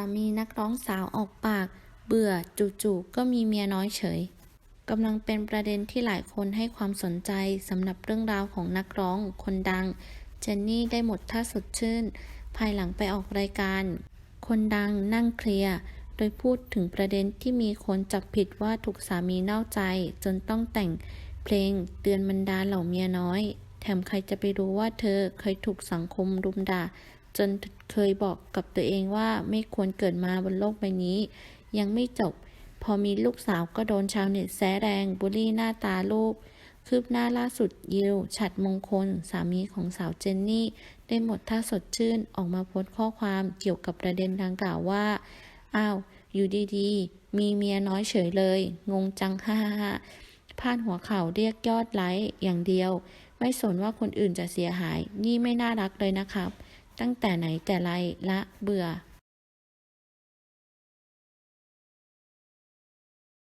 ามีนักร้องสาวออกปาก เบื่อจู่ๆก็มีเมียน้อยเฉยกำลังเป็นประเด็นที่หลายคนให้ความสนใจสำหรับเรื่องราวของนักร้องคนดัง เจนนี่ได้หมดท่าสดชื่น ภายหลังไปออกรายการ คนดังนั่งเคลียร์โดยพูดถึงประเด็นที่มีคนจับผิดว่าถูกสามีนอกใจ จนต้องแต่งเพลงเตือนบรรดาเหล่าเมียน้อย แถมใครจะไปรู้ว่าเธอเคยถูกสังคมรุมด่า จนเคยบอกกับตัวเองว่าไม่ควรเกิดมาบนโลกใบนี้ ยังไม่จบ พอมีลูกสาวก็โดนชาวเน็ตแซแรงบูลลี่หน้าตาลูก คืบหน้าล่าสุดยิวฉัดมงคล สามีของสาวเจนนี่ ได้หมดท่าสดชื่นออกมาโพสต์ข้อความเกี่ยวกับประเด็นดังกล่าวว่า อ้าว อยู่ดีๆ มีเมียน้อยเฉยเลย งงจังฮ่าฮ่าฮ่าพาดหัวเข่าเรียกยอดไลค์อย่างเดียว ไม่สนว่าคนอื่นจะเสียหาย นี่ไม่น่ารักเลยนะครับ ตั้งแต่ไหนแต่ไรละเบื่อ